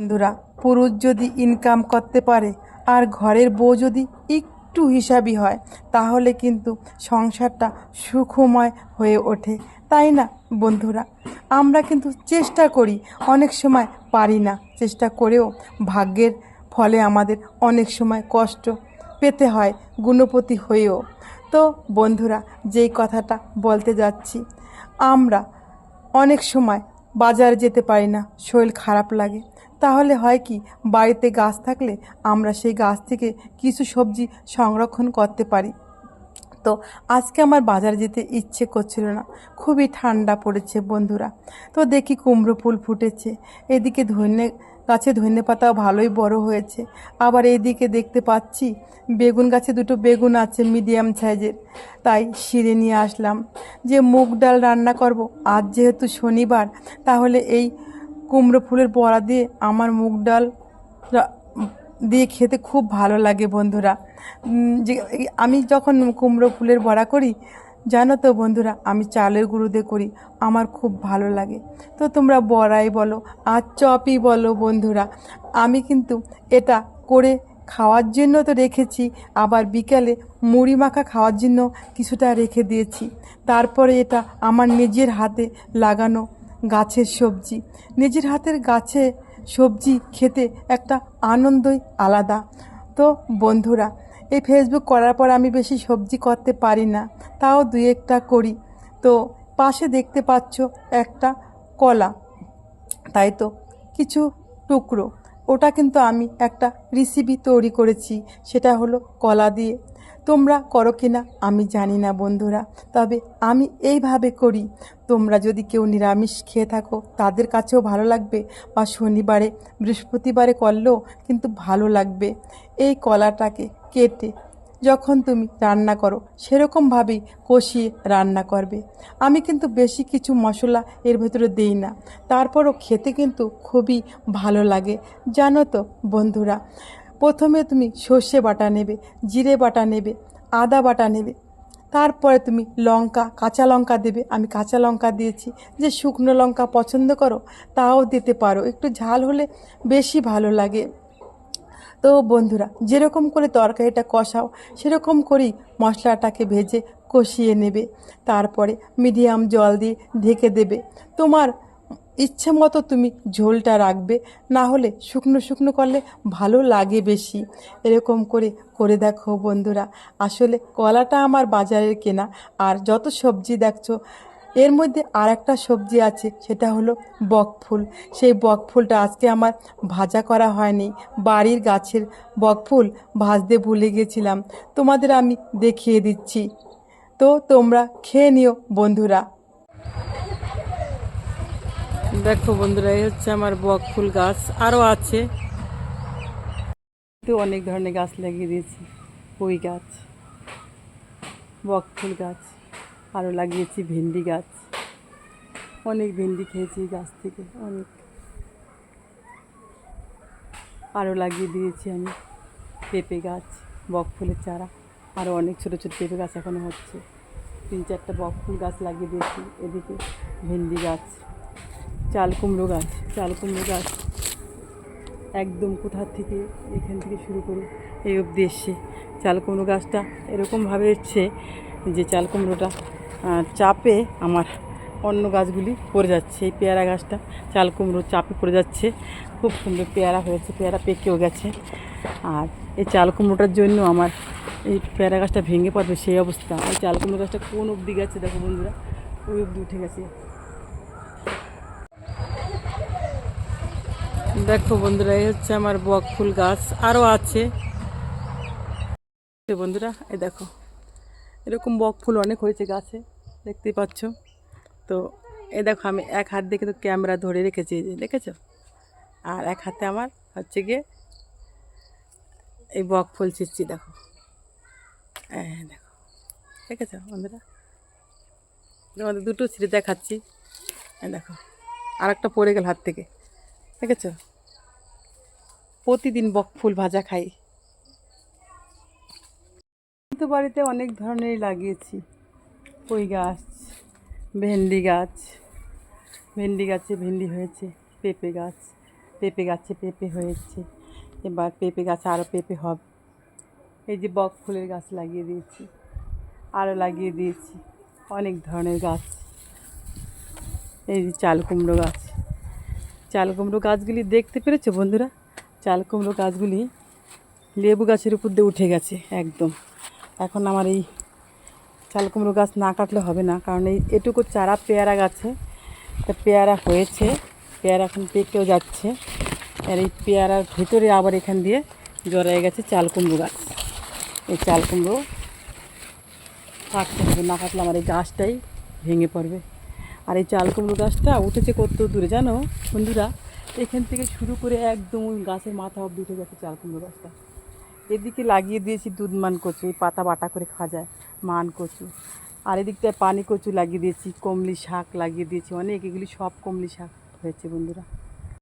বন্ধুরা, পুরুষ যদি ইনকাম করতে পারে আর ঘরের বউ যদি একটু হিসাবি হয়, তাহলে কিন্তু সংসারটা সুখময় হয়ে ওঠে। তাই না বন্ধুরা? আমরা কিন্তু চেষ্টা করি, অনেক সময় পারি না। চেষ্টা করেও ভাগ্যের ফলে আমাদের অনেক সময় কষ্ট পেতে হয়, গুণপতি হয়েও। তো বন্ধুরা, যেই কথাটা বলতে যাচ্ছি, আমরা অনেক সময় বাজারে যেতে পারি না, শরীর খারাপ লাগে। তাহলে হয় কি, বাড়িতে গাছ থাকলে আমরা সেই গাছ থেকে কিছু সবজি সংরক্ষণ করতে পারি। তো আজকে আমার বাজারে যেতে ইচ্ছে করছিল না, খুবই ঠান্ডা পড়েছে বন্ধুরা। তো দেখি কুমড়ো ফুল ফুটেছে, এদিকে ধনে গাছে ধনে পাতাও ভালোই বড় হয়েছে। আবার এইদিকে দেখতে পাচ্ছি বেগুন গাছে দুটো বেগুন আছে মিডিয়াম সাইজের, তাই সিঁড়ে নিয়ে আসলাম। যে মুগ ডাল রান্না করব আজ যেহেতু শনিবার, তাহলে এই কুমড়ো ফুলের বড়া দিয়ে আমার মুগ ডাল দিয়ে খেতে খুব ভালো লাগে বন্ধুরা। যে, আমি যখন কুমড়ো ফুলের বড়া করি, জানো তো বন্ধুরা, আমি চালের গুঁড়ো দিয়ে করি, আমার খুব ভালো লাগে। তো তোমরা বড়াই বলো, আর চপই বলো বন্ধুরা। আমি কিন্তু এটা করে খাওয়ার জন্য তো রেখেছি, আবার বিকালে মুড়ি মাখা খাওয়ার জন্য কিছুটা রেখে দিয়েছি। তারপরে এটা আমার নিজের হাতে লাগানো গাছের সবজি। নিজের হাতের গাছে সবজি খেতে একটা আনন্দই আলাদা। তো বন্ধুরা, এই ফেসবুক করার পর আমি বেশি সবজি করতে পারি না, তাও দুই একটা করি। তো পাশে দেখতে পাচ্ছ একটা কলা, তাই তো? কিছু টুকরো। ওটা কিন্তু আমি একটা রেসিপি তৈরি করেছি, সেটা হলো কলা দিয়ে। তোমরা করো কি না আমি জানি না বন্ধুরা, তবে আমি এইভাবে করি। তোমরা যদি কেউ নিরামিষ খেয়ে থাকো, তাদের কাছেও ভালো লাগবে, বা শনিবারে, বৃহস্পতিবারে করলেও কিন্তু ভালো লাগবে। এই কলাটাকে কেটে যখন তুমি রান্না করো সেরকমভাবেই কষিয়ে রান্না করবে। আমি কিন্তু বেশি কিছু মশলা এর ভেতরে দিই না। তারপরও খেতে কিন্তু খুবই ভালো লাগে। জানো তো বন্ধুরা, প্রথমে তুমি সর্ষে বাটা নেবে, জিরে বাটা নেবে, আদা বাটা নেবে। তারপরে তুমি লঙ্কা, কাঁচা লঙ্কা দেবে। আমি কাঁচা লঙ্কা দিয়েছি। যে শুকনো লঙ্কা পছন্দ করো, তাও দিতে পারো। একটু ঝাল হলে বেশি ভালো লাগে। তো বন্ধুরা, যেরকম করে তরকারিটা কষাও, সেরকম করেই মশলাটাকে ভেজে কষিয়ে নেবে। তারপরে মিডিয়াম জল দিয়ে ঢেকে দেবে। তোমার ইচ্ছে মতো তুমি ঝোলটা রাখবে, না হলে শুকনো শুকনো করলে ভালো লাগে বেশি। এরকম করে করে দেখো বন্ধুরা, আসলে কলাটা আমার বাজারের কেনা, আর যত সবজি দেখছ এর মধ্যে আর একটা সবজি আছে, সেটা হলো বকফুল। সেই বকফুলটা আজকে আমার ভাজা করা হয়নি, বাড়ির গাছের বকফুল ভাজতে ভুলে গেছিলাম। তোমাদের আমি দেখিয়ে দিচ্ছি। তো তোমরা খেয়ে নিও বন্ধুরা। দেখো বন্ধুরা, এই হচ্ছে আমার বকফুল গাছ। আরও আছে। তো অনেক ধরনের গাছ লাগিয়ে দিয়েছি, পুঁই গাছ, বকফুল গাছ। আরও লাগিয়েছি ভেন্ডি গাছ। অনেক ভেন্ডি খেয়েছি গাছ থেকে, অনেক। আরও লাগিয়ে দিয়েছি আমি পেঁপে গাছ বকফুলের চারা। আরও অনেক ছোটো ছোটো পেঁপে গাছ এখনও হচ্ছে। তিন চারটা বক ফুল গাছ লাগিয়ে দিয়েছি, এদিকে ভেন্ডি গাছ, চাল কুমড়ো গাছ, চাল কুমড়ো গাছ। একদম কোথার থেকে এখান থেকে শুরু করে, এই অবধি এসছে। চাল কুমড়ো গাছটা এরকমভাবে এসছে যে চাল কুমড়োটা চাপে আমার অন্য গাছগুলি পড়ে যাচ্ছে। এই পেয়ারা গাছটা, চাল কুমড়ো চাপে পড়ে যাচ্ছে। খুব সুন্দর পেয়ারা হয়েছে, পেয়ারা পেকেও গেছে। আর এই চাল কুমড়োটার জন্য আমার এই পেয়ারা গাছটা ভেঙে পড়বে সেই অবস্থা। এই চাল কুমড়ো গাছটা কোন অবধি গেছে দেখো বন্ধুরা? ওই অবধি উঠে গেছে। দেখো বন্ধুরা, এই হচ্ছে আমার বক ফুল গাছ, আরও আছে। বন্ধুরা, এই দেখো। এরকম বক ফুল অনেক হয়েছে গাছে, দেখতেই পাচ্ছ। তো এ দেখো, আমি এক হাত দিয়ে কিন্তু ক্যামেরা ধরে রেখেছি দেখেছ? আর এক হাতে আমার হচ্ছে গিয়ে এই বক ফুল ছিঁচ্ছি দেখো। হ্যাঁ দেখো। দেখেছ, বন্ধুরা? তোমাদের দুটো ছিঁড়ে দেখাচ্ছি। হ্যাঁ দেখো আর একটা পড়ে গেল হাত থেকে। দেখেছ? প্রতিদিন বক ফুল ভাজা খাই। তো বাড়িতে অনেক ধরনেরই লাগিয়েছি। পুঁই গাছ, ভেন্ডি গাছ, ভেন্ডি গাছে ভেন্ডি হয়েছে, পেঁপে গাছ, পেঁপে গাছে পেঁপে হয়েছে, এবার পেঁপে গাছে আরও পেঁপে হবে। এই যে বক ফুলের গাছ লাগিয়ে দিয়েছি আরও লাগিয়ে দিয়েছি, অনেক ধরনের গাছ। এই যে চাল কুমড়ো গাছ, চাল কুমড়ো গাছগুলি দেখতে পেরেছ বন্ধুরা? চাল কুমড়ো গাছগুলি লেবু গাছের উপর দিয়ে উঠে গেছে একদম। এখন আমার এই চাল কুমড়ো গাছ না কাটলে হবে না, কারণ এই এটুকু চারা পেয়ারা গাছে। তা পেয়ারা হয়েছে, পেয়ারা এখন পেকেও যাচ্ছে। আর এই পেয়ারার ভিতরে আবার এখান দিয়ে জড়ায় গেছে চাল কুমড়ো গাছ। এই চাল কুমড়ো কাটতে হবে, না কাটলে আমার এই গাছটাই ভেঙে পড়বে। আর এই চাল কুমড়ো গাছটা উঠেছে কত দূরে জানো বন্ধুরা? এখান থেকে শুরু করে একদম গাছের মাথা অব্দি উঠে গেছে চাল কুমড়ো গাছটা। এদিকে লাগিয়ে দিয়েছি দুধ মান কচু পাতা বাটা করে খাওয়া যায়, মান কচু। আর এদিকটায় পানি কচু লাগিয়ে দিয়েছি, কমলি শাক লাগিয়ে দিয়েছি, অনেক, এগুলি সব কমলি শাক হয়েছে বন্ধুরা।